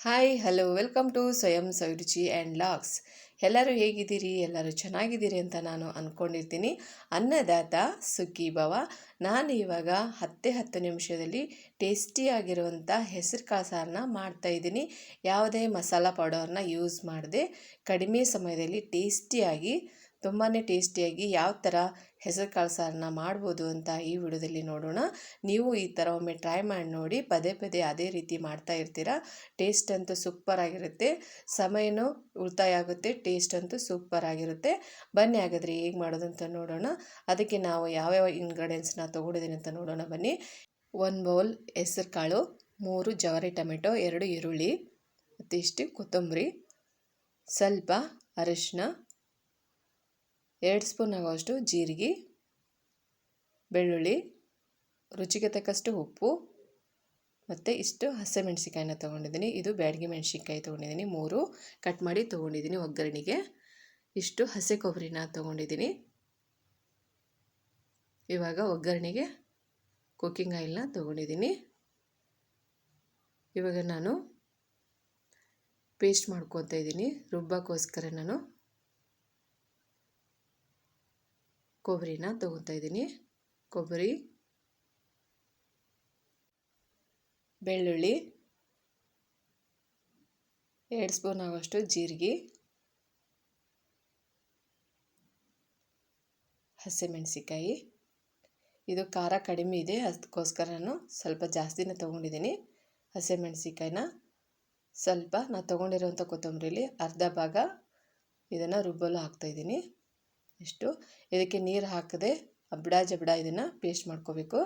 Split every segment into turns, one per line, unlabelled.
Hi hello welcome to ಸ್ವಯಂ ಸವಿರುಚಿ and LOX ಎಲ್ಲರೂ ಹೇಗಿದ್ದೀರಿ? ಎಲ್ಲರೂ ಚೆನ್ನಾಗಿದ್ದೀರಿ ಅಂತ ನಾನು ಅಂದ್ಕೊಂಡಿರ್ತೀನಿ ಅನ್ನದಾತ ಸುಗ್ಗಿ ಭವ. ನಾನು ಇವಾಗ ಹತ್ತೇ ಹತ್ತು ನಿಮಿಷದಲ್ಲಿ ಟೇಸ್ಟಿಯಾಗಿರುವಂಥ ಹೆಸರು ಕಾಳು ಸಾರನ್ನ ಮಾಡ್ತಾಯಿದ್ದೀನಿ ಯಾವುದೇ ಮಸಾಲ ಪೌಡರ್ನ ಯೂಸ್ ಮಾಡದೆ ಕಡಿಮೆ ಸಮಯದಲ್ಲಿ ಟೇಸ್ಟಿಯಾಗಿ ತುಂಬಾ ಟೇಸ್ಟಿಯಾಗಿ ಯಾವ ಥರ ಹೆಸರು ಕಾಳು ಸಾರನ್ನ ಮಾಡ್ಬೋದು ಅಂತ ಈ ವಿಡಿಯೋದಲ್ಲಿ ನೋಡೋಣ. ನೀವು ಈ ಥರ ಒಮ್ಮೆ ಟ್ರೈ ಮಾಡಿ ನೋಡಿ, ಪದೇ ಪದೇ ಅದೇ ರೀತಿ ಮಾಡ್ತಾ ಇರ್ತೀರ. ಟೇಸ್ಟ್ ಅಂತೂ ಸೂಪರ್ ಆಗಿರುತ್ತೆ. ಸಮಯನೂ ಉಳಿತಾಯ ಆಗುತ್ತೆ, ಟೇಸ್ಟ್ ಅಂತೂ ಸೂಪರ್ ಆಗಿರುತ್ತೆ. ಬನ್ನಿ ಹಾಗಾದರೆ ಹೇಗೆ ಮಾಡೋದು ಅಂತ ನೋಡೋಣ. ಅದಕ್ಕೆ ನಾವು ಯಾವ್ಯಾವ ಇಂಗ್ರೀಡಿಯೆಂಟ್ಸ್ನ ತೊಗೊಂಡಿದ್ದೀನಿ ಅಂತ ನೋಡೋಣ ಬನ್ನಿ. ಒನ್ ಬೌಲ್ ಹೆಸರು ಕಾಳು, ಮೂರು ಜವಾರಿ ಟೊಮೆಟೊ, ಎರಡು ಈರುಳ್ಳಿ, ಮತ್ತು ಇಷ್ಟು ಕೊತ್ತಂಬರಿ, ಸ್ವಲ್ಪ ಅರಿಶಿನ ಎರಡು ಸ್ಪೂನ್ ಆಗುವಷ್ಟು ಜೀರಿಗೆ, ಬೆಳ್ಳುಳ್ಳಿ, ರುಚಿಗೆ ತಕ್ಕಷ್ಟು ಉಪ್ಪು ಮತ್ತು ಇಷ್ಟು ಹಸಿಮೆಣ್ಸಿಕಾಯಿನ ತೊಗೊಂಡಿದ್ದೀನಿ. ಇದು ಬ್ಯಾಡಗಿ ಮೆಣಸಿನ್ಕಾಯಿ ತೊಗೊಂಡಿದ್ದೀನಿ. ಮೂರು ಕಟ್ ಮಾಡಿ ತೊಗೊಂಡಿದ್ದೀನಿ ಒಗ್ಗರಣೆಗೆ. ಇಷ್ಟು ಹಸಿ ಕೊಬ್ಬರಿನ ತೊಗೊಂಡಿದ್ದೀನಿ. ಇವಾಗ ಒಗ್ಗರಣೆಗೆ ಕುಕ್ಕಿಂಗ್ ಆಯಿಲ್ನ ತೊಗೊಂಡಿದ್ದೀನಿ. ಇವಾಗ ನಾನು ಪೇಸ್ಟ್ ಮಾಡ್ಕೊತಾ ಇದ್ದೀನಿ. ರುಬ್ಬಕ್ಕೋಸ್ಕರ ನಾನು ಕೊಬ್ಬರಿನ ತಗೊತಾ ಇದ್ದೀನಿ. ಕೊಬ್ಬರಿ, ಬೆಳ್ಳುಳ್ಳಿ, ಎರಡು ಸ್ಪೂನ್ ಆಗೋಷ್ಟು ಜೀರಿಗೆ ಹಸಿಮೆಣಸಿಕಾಯಿ ಇದು ಖಾರ ಕಡಿಮೆ ಇದೆ, ಅದಕ್ಕೋಸ್ಕರ ನಾನು ಸ್ವಲ್ಪ ಜಾಸ್ತಿನೇ ತೊಗೊಂಡಿದ್ದೀನಿ. ಹಸಿಮೆಣಸಿಕಾಯಿನ ಸ್ವಲ್ಪ ನಾನು ತೊಗೊಂಡಿರೋಂಥ ಕೊತ್ತಂಬರಿಲಿ ಅರ್ಧ ಭಾಗ ಇದನ್ನು ರುಬ್ಬಲು ಹಾಕ್ತಾಯಿದ್ದೀನಿ ಇಷ್ಟು. ಇದಕ್ಕೆ ನೀರು ಹಾಕದೆ ಅಬ್ಡ ಜಬಡ ಇದನ್ನು ಪೇಸ್ಟ್ ಮಾಡ್ಕೋಬೇಕು.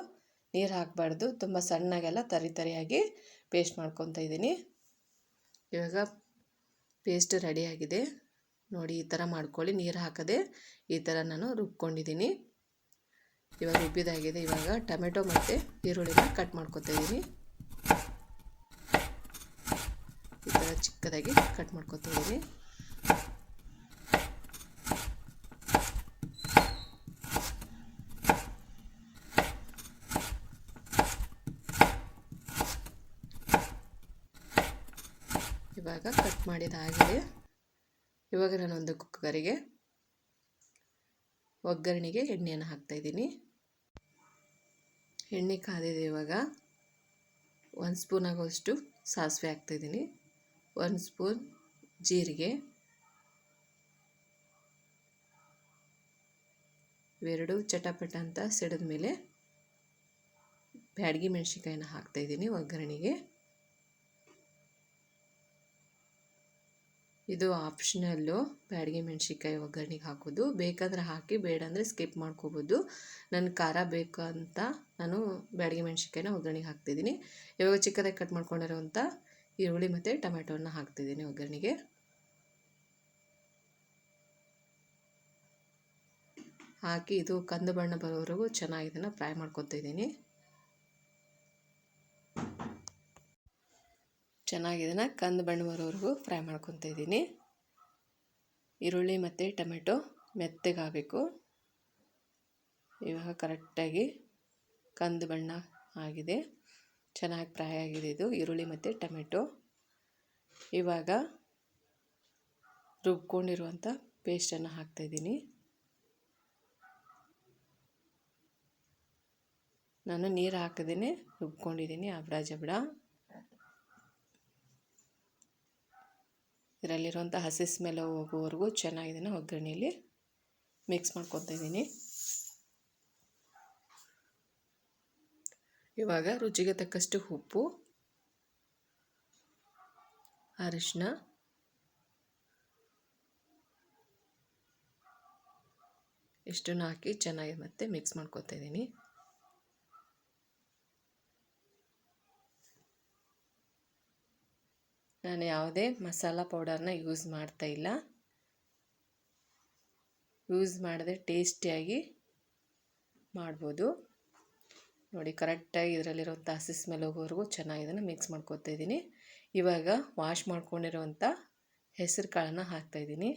ನೀರು ಹಾಕಬಾರ್ದು. ತುಂಬ ಸಣ್ಣಗೆಲ್ಲ ತರಿ ತರಿಯಾಗಿ ಪೇಸ್ಟ್ ಮಾಡ್ಕೊತ ಇದ್ದೀನಿ ಇವಾಗ ಪೇಸ್ಟ್ ರೆಡಿಯಾಗಿದೆ ನೋಡಿ, ಈ ಥರ ಮಾಡ್ಕೊಳ್ಳಿ. ನೀರು ಹಾಕದೆ ಈ ಥರ ನಾನು ರುಬ್ಕೊಂಡಿದ್ದೀನಿ ಇವಾಗ ರುಬ್ಬಿದಾಗಿದೆ ಇವಾಗ ಟೊಮೆಟೊ ಮತ್ತು ಈರುಳ್ಳಿನ ಕಟ್ ಮಾಡ್ಕೊತಾ ಇದ್ದೀನಿ ಈ ಥರ ಚಿಕ್ಕದಾಗಿ ಕಟ್ ಮಾಡ್ಕೊತಾ ಇದ್ದೀನಿ ಇವಾಗ ಕಟ್ ಮಾಡಿದ ಮಾಡಿದಾಗಿದೆ ಇವಾಗ ನಾನೊಂದು ಕುಕ್ಕರಿಗೆ ಒಗ್ಗರಣೆಗೆ ಎಣ್ಣೆಯನ್ನು ಹಾಕ್ತಾಯಿದ್ದೀನಿ ಎಣ್ಣೆ ಕಾದಿದೆ ಇವಾಗ. ಒಂದು ಸ್ಪೂನ್ ಆಗೋಷ್ಟು ಸಾಸಿವೆ ಹಾಕ್ತಾಯಿದ್ದೀನಿ ಒಂದು ಸ್ಪೂನ್ ಜೀರಿಗೆ. ಇವೆರಡು ಚಟಪಟ ಅಂತ ಸಿಡಿದ ಮೇಲೆ ಬ್ಯಾಡಗಿ ಮೆಣಸಿನ್ಕಾಯಿನ ಹಾಕ್ತಾಯಿದ್ದೀನಿ ಒಗ್ಗರಣೆಗೆ. ಇದು ಆಪ್ಷನಲ್ಲು ಬ್ಯಾಡಿಗೆ ಮೆಣಸಿನ್ಕಾಯಿ ಒಗ್ಗರಣೆಗೆ ಹಾಕೋದು. ಬೇಕಾದರೆ ಹಾಕಿ ಬೇಡ ಅಂದರೆ ಸ್ಕಿಪ್ ಮಾಡ್ಕೋಬೋದು. ನನ್ನ ಖಾರ ಬೇಕು ಅಂತ ನಾನು ಬ್ಯಾಡಿಗೆ ಮೆಣಸಿನ್ಕಾಯಿನ ಒಗ್ಗರಣೆಗೆ ಹಾಕ್ತಿದ್ದೀನಿ ಇವಾಗ ಚಿಕ್ಕದಾಗಿ ಕಟ್ ಮಾಡ್ಕೊಂಡಿರೋವಂಥ ಈರುಳ್ಳಿ ಮತ್ತು ಟೊಮೆಟೊನ ಹಾಕ್ತಿದ್ದೀನಿ ಒಗ್ಗರಣೆಗೆ. ಹಾಕಿ ಇದು ಕಂದು ಬಣ್ಣ ಬರೋವರೆಗೂ ಚೆನ್ನಾಗಿ ಇದನ್ನು ಫ್ರೈ ಮಾಡ್ಕೊತಿದ್ದೀನಿ ಚೆನ್ನಾಗಿ ಇದನ್ನು ಕಂದು ಬಣ್ಣ ಬರೋವರೆಗೂ ಫ್ರೈ ಮಾಡ್ಕೊತ ಇದ್ದೀನಿ. ಈರುಳ್ಳಿ ಮತ್ತು ಟೊಮೆಟೊ ಮೆತ್ತಗಾಗಬೇಕು ಇವಾಗ ಕರೆಕ್ಟಾಗಿ ಕಂದು ಬಣ್ಣ ಆಗಿದೆ. ಚೆನ್ನಾಗಿ ಫ್ರೈ ಆಗಿದೆ ಇದು. ಈರುಳ್ಳಿ ಮತ್ತು ಟೊಮೆಟೊ. ಇವಾಗ ರುಬ್ಕೊಂಡಿರುವಂಥ ಪೇಸ್ಟನ್ನು ಹಾಕ್ತಾಯಿದ್ದೀನಿ ನಾನು ನೀರು ಹಾಕದೇ ರುಬ್ಕೊಂಡಿದ್ದೀನಿ. ಅಬ್ಡ ಜಬಡ ಇದರಲ್ಲಿರುವಂಥ ಹಸಿ ಸ್ಮೆಲ್ ಹೋಗುವವರೆಗೂ ಚೆನ್ನಾಗಿ ಒಗ್ಗರಣೆಯಲ್ಲಿ ಮಿಕ್ಸ್ ಮಾಡ್ಕೊತಾ ಇದ್ದೀನಿ. ಇವಾಗ ರುಚಿಗೆ ತಕ್ಕಷ್ಟು ಉಪ್ಪು ಅರಿಶಿನ ಇಷ್ಟನ್ನು ಹಾಕಿ ಚೆನ್ನಾಗಿ ಮತ್ತೆ ಮಿಕ್ಸ್ ಮಾಡ್ಕೊತಾ ಇದ್ದೀನಿ. ನಾನು ಯಾವುದೇ ಮಸಾಲ ಪೌಡರ್ನ ಯೂಸ್ ಮಾಡ್ತಾ ಇಲ್ಲ. ಯೂಸ್ ಮಾಡದೆ ಟೇಸ್ಟಿಯಾಗಿ ಮಾಡ್ಬೋದು. ನೋಡಿ, ಕರೆಕ್ಟಾಗಿ ಇದರಲ್ಲಿರುವಂಥ ಹಸಿ ಸ್ಮೆಲ್ ಹೋಗೋವರೆಗೂ ಚೆನ್ನಾಗಿ ಇದನ್ನು ಮಿಕ್ಸ್ ಮಾಡ್ಕೊತಾ ಇದ್ದೀನಿ. ಇವಾಗ ವಾಶ್ ಮಾಡ್ಕೊಂಡಿರುವಂಥ ಹೆಸರು ಕಾಳನ್ನು ಹಾಕ್ತಾಯಿದ್ದೀನಿ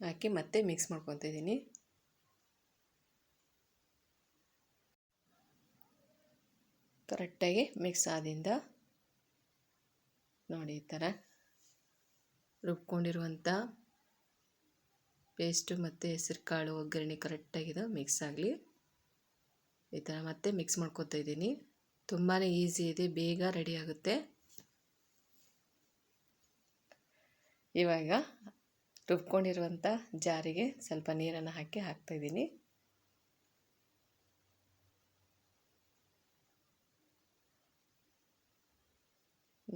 ಹಾಕಿ ಮತ್ತೆ ಮಿಕ್ಸ್ ಮಾಡ್ಕೊತಾ ಇದ್ದೀನಿ. ಕರೆಕ್ಟಾಗಿ ಮಿಕ್ಸ್ ಆದಿಂದ ನೋಡಿ ಈ ಥರ ರುಬ್ಕೊಂಡಿರುವಂಥ ಪೇಸ್ಟು ಮತ್ತು ಹೆಸರು ಕಾಳು ಒಗ್ಗರಣೆ ಕರೆಕ್ಟಾಗಿದೆ ಮಿಕ್ಸ್ ಆಗಲಿ. ಈ ಥರ ಮತ್ತೆ ಮಿಕ್ಸ್ ಮಾಡ್ಕೊತಾ ಇದ್ದೀನಿ. ತುಂಬಾ ಈಸಿ ಇದೆ, ಬೇಗ ರೆಡಿ ಆಗುತ್ತೆ. ಇವಾಗ ರುಬ್ಕೊಂಡಿರುವಂಥ ಜಾರಿಗೆ ಸ್ವಲ್ಪ ನೀರನ್ನು ಹಾಕಿ ಹಾಕ್ತಾಯಿದ್ದೀನಿ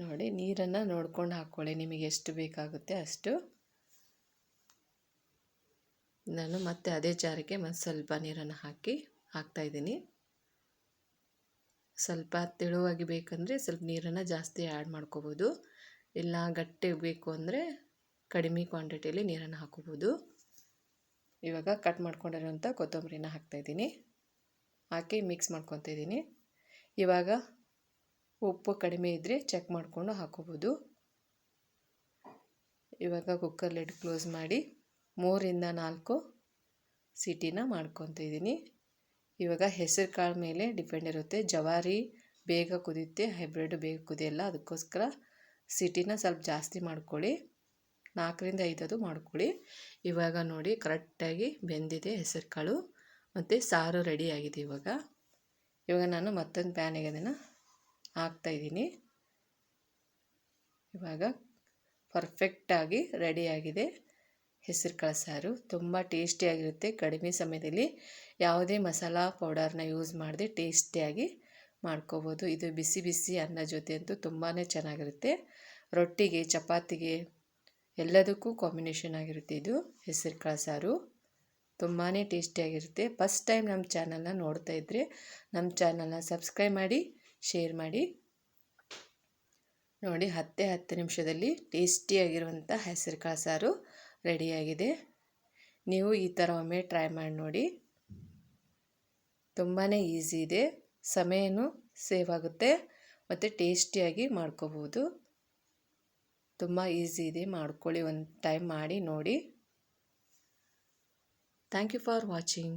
ನೋಡಿ, ನೀರನ್ನು ನೋಡ್ಕೊಂಡು ಹಾಕ್ಕೊಳ್ಳಿ ನಿಮಗೆ ಎಷ್ಟು ಬೇಕಾಗುತ್ತೆ ಅಷ್ಟು. ನಾನು ಮತ್ತೆ ಅದೇ ಜಾರಿಗೆ ಮತ್ತು ಸ್ವಲ್ಪ ನೀರನ್ನು ಹಾಕಿ ಹಾಕ್ತಾಯಿದ್ದೀನಿ ಸ್ವಲ್ಪ ತೆಳುವಾಗಿ ಬೇಕಂದರೆ ಸ್ವಲ್ಪ ನೀರನ್ನು ಜಾಸ್ತಿ ಆ್ಯಡ್ ಮಾಡ್ಕೋಬೋದು. ಇಲ್ಲ, ಗಟ್ಟಿ ಬೇಕು ಅಂದರೆ ಕಡಿಮೆ ಕ್ವಾಂಟಿಟಿಯಲ್ಲಿ ನೀರನ್ನು ಹಾಕೋಬೋದು. ಇವಾಗ ಕಟ್ ಮಾಡ್ಕೊಂಡಿರೋಂಥ ಕೊತ್ತಂಬರಿನ ಹಾಕ್ತಾಯಿದ್ದೀನಿ ಹಾಕಿ ಮಿಕ್ಸ್ ಮಾಡ್ಕೊತಾ ಇದ್ದೀನಿ. ಇವಾಗ ಉಪ್ಪು ಕಡಿಮೆ ಇದ್ದರೆ ಚೆಕ್ ಮಾಡಿಕೊಂಡು ಹಾಕೋಬೋದು. ಇವಾಗ ಕುಕ್ಕರ್ ಲೆಡ್ ಕ್ಲೋಸ್ ಮಾಡಿ ಮೂರಿಂದ ನಾಲ್ಕು ಸಿಟಿನ ಮಾಡ್ಕೊತ ಇದ್ದೀನಿ. ಇವಾಗ ಹೆಸರು ಕಾಳು ಮೇಲೆ ಡಿಪೆಂಡ್ ಇರುತ್ತೆ. ಜವಾರಿ ಬೇಗ ಕುದಿಯುತ್ತೆ ಹೈಬ್ರಿಡ್ ಬೇಗ ಕುದಿಯಲ್ಲ, ಅದಕ್ಕೋಸ್ಕರ ಸಿಟಿನ ಸ್ವಲ್ಪ ಜಾಸ್ತಿ ಮಾಡ್ಕೊಳ್ಳಿ. ನಾಲ್ಕರಿಂದ ಐದದು ಮಾಡ್ಕೊಳ್ಳಿ. ಇವಾಗ ನೋಡಿ ಕರೆಕ್ಟಾಗಿ ಬೆಂದಿದೆ ಹೆಸರು ಕಾಳು. ಮತ್ತು ಸಾರು ರೆಡಿಯಾಗಿದೆ ಇವಾಗ. ಇವಾಗ ನಾನು ಮತ್ತೊಂದು ಪ್ಯಾನಿಗೆ ಅದನ್ನು ಹಾಕ್ತಾಯಿದ್ದೀನಿ ಇವಾಗ ಪರ್ಫೆಕ್ಟಾಗಿ ರೆಡಿಯಾಗಿದೆ ಹೆಸರು ಕಾಳು ಸಾರು ತುಂಬ ಟೇಸ್ಟಿಯಾಗಿರುತ್ತೆ ಕಡಿಮೆ ಸಮಯದಲ್ಲಿ ಯಾವುದೇ ಮಸಾಲ ಪೌಡರ್ನ ಯೂಸ್ ಮಾಡದೆ ಟೇಸ್ಟಿಯಾಗಿ ಮಾಡ್ಕೋಬೋದು. ಇದು ಬಿಸಿ ಬಿಸಿ ಅನ್ನ ಜೊತೆ ಅಂತೂ ತುಂಬಾ ಚೆನ್ನಾಗಿರುತ್ತೆ. ರೊಟ್ಟಿಗೆ, ಚಪಾತಿಗೆ ಎಲ್ಲದಕ್ಕೂ ಕಾಂಬಿನೇಷನ್ ಆಗಿರುತ್ತೆ ಇದು. ಹೆಸರು ಕಾಳು ಸಾರು ತುಂಬಾ ಟೇಸ್ಟಿಯಾಗಿರುತ್ತೆ ಫಸ್ಟ್ ಟೈಮ್ ನಮ್ಮ ಚಾನಲ್ನ ನೋಡ್ತಾ ಇದ್ದರೆ ನಮ್ಮ ಚಾನಲ್ನ ಸಬ್ಸ್ಕ್ರೈಬ್ ಮಾಡಿ. ಶೇರ್ ಮಾಡಿ. ನೋಡಿ, ಹತ್ತೇ ಹತ್ತು ನಿಮಿಷದಲ್ಲಿ ಟೇಸ್ಟಿಯಾಗಿರುವಂಥ ಹೆಸರು ಕಾಳು ಸಾರು ರೆಡಿಯಾಗಿದೆ. ನೀವು ಈ ಥರ ಒಮ್ಮೆ ಟ್ರೈ ಮಾಡಿ ನೋಡಿ. ತುಂಬಾ ಈಸಿ ಇದೆ. ಸಮಯನೂ ಸೇವ್ ಆಗುತ್ತೆ. ಮತ್ತು ಟೇಸ್ಟಿಯಾಗಿ ಮಾಡ್ಕೋಬೋದು. ತುಂಬ ಈಸಿ ಇದೆ. ಮಾಡ್ಕೊಳ್ಳಿ, ಒಂದು ಟೈಮ್ ಮಾಡಿ ನೋಡಿ. Thank you for watching.